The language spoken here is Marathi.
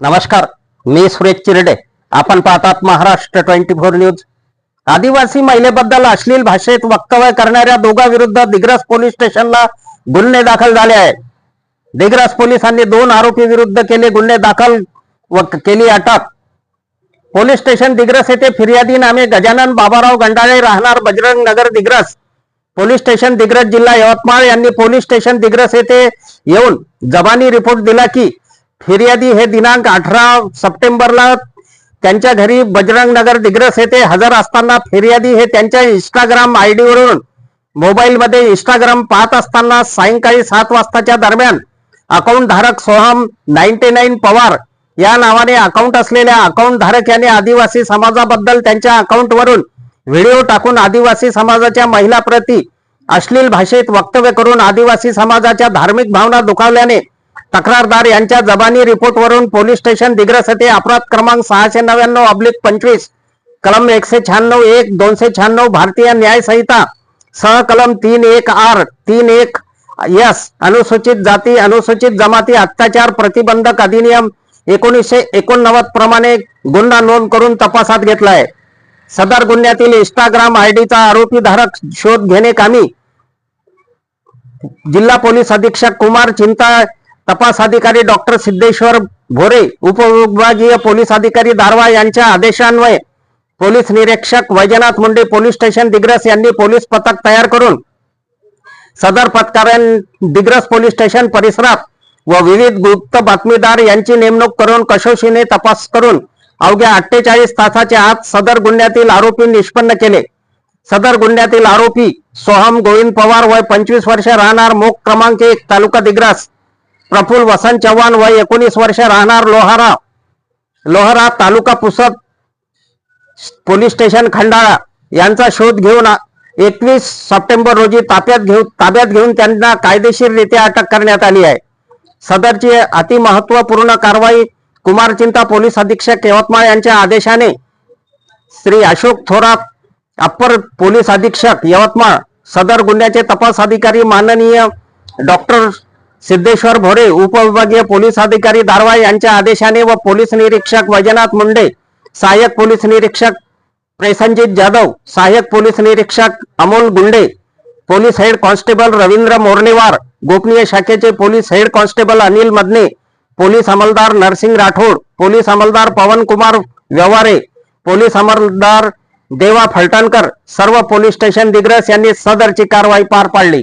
नमस्कार मी सुरेश चिरडे. आपण पाहतात महाराष्ट्र ट्वेंटी फोर न्यूज. आदिवासी महिलेबद्दल अश्लील भाषेत वक्तव्य करणाऱ्या दोघांविरुद्ध दिग्रस पोलीस स्टेशनला गुन्हे दाखल झाले आहेत. दिग्रस पोलिसांनी दोन आरोपी विरुद्ध केले गुन्हे दाखल व केली अटक. पोलीस स्टेशन दिग्रस येथे फिर्यादी नामे गजानन बाबाराव गंडाळे राहणार बजरंग नगर दिग्रस. पोलीस स्टेशन दिग्रस जिल्हा यवतमाळ यांनी पोलीस स्टेशन दिग्रस येथे येऊन जबानी रिपोर्ट दिला की फिर्यादी हे दिनांक अठरा सप्टेंबरला त्यांच्या घरी बजरंग नगर दिग्रस येथे हजर असताना फिर्यादी हे त्यांच्या इंस्टाग्राम आय वरून मोबाईल मध्ये इंस्टाग्राम पाहत असताना सायंकाळी सात वाजताच्या दरम्यान अकाउंट धारक सोहम नाईन्टी नाईन पवार या नावाने अकाउंट असलेल्या अकाउंट धारक यांनी आदिवासी समाजाबद्दल त्यांच्या अकाउंट वरून व्हिडिओ टाकून आदिवासी समाजाच्या महिला प्रती अश्लील भाषेत वक्तव्य करून आदिवासी समाजाच्या धार्मिक भावना दुखावल्याने तक्रारदार यांच्या जबानी रिपोर्टवरून पोलीस स्टेशन दिग्रस येथे अपराध क्रमांक सहाशे नव्याण्णव अब्लिक पंचवीस कलम एकशे शहाण्णव एक दोनशे शहाण्णव भारतीय न्याय संहिता सह कलम तीन एक आर तीन एक यस अनुसूचित जाती अनुसूचित जमाती अत्याचार प्रतिबंधक अधिनियम एकोणीसशे एकोणनव्वद प्रमाणे गुन्हा नोंद करून तपासात घेतलाय. सदर गुन्ह्यातील इंस्टाग्राम आयडीचा आरोपी धारक शोध घेणे कामी. जिल्हा पोलीस अधीक्षक कुमार चिंता तपास अधिकारी डॉक्टर सिद्धेश्वर भोरे उपविभागीय पोलीस अधिकारी दारवा यांच्या आदेशान्वये पोलीस निरीक्षक वैजनाथ मुंडे पोलीस स्टेशन दिग्रस यांनी पोलीस पथक तयार करून सदर पथकाऱ्यां दिग्रस पोलीस स्टेशन परिसरात व विविध गुप्त बातमीदार यांची नेमणूक करून कसोशीने तपास करून अवघ्या अठ्ठेचाळीस तासाच्या आत सदर गुन्ह्यातील आरोपी निष्पन्न केले. सदर गुन्ह्यातील आरोपी सोहम गोविंद पवार वय पंचवीस वर्ष राहणार मोक क्रमांक एक तालुका दिग्रस. प्रफुल्ल वसंत चव्हाण वय एकोणीस वर्ष राहणार Lohara. Lohara taluka Pusad police station Khandala. यांचा शोध घेऊन एकवीस सप्टेंबर रोजी ताब्यात घेऊन ताब्यात घेऊन त्यांना कायदेशीररित्या अटक करण्यात आली आहे. सदरची अतिमहत्वपूर्ण कारवाई कुमारचिंता पोलीस अधीक्षक यवतमाळ यांच्या आदेशाने श्री अशोक थोरात अप्पर पोलीस अधीक्षक यवतमाळ सदर गुन्ह्याचे तपास अधिकारी माननीय डॉक्टर सिद्धेश्वर भोरे उपविभागीय पोलीस अधिकारी दारवा यांच्या आदेशाने व पोलीस निरीक्षक वैजनाथ मुंडे सहाय्यक पोलीस निरीक्षक प्रसंजित जाधव सहाय्यक पोलीस निरीक्षक Amol Gunde police head constable Ravindra Mornewar गोपनीय शाखेचे police head constable Anil Madne police अंमलदार Narsing Rathod police अंमलदार पवन कुमार व्यवहारे पोलीस अंमलदार देवा फलटणकर सर्व पोलीस स्टेशन दिग्रस यांनी सदरची कारवाई पार पाडली.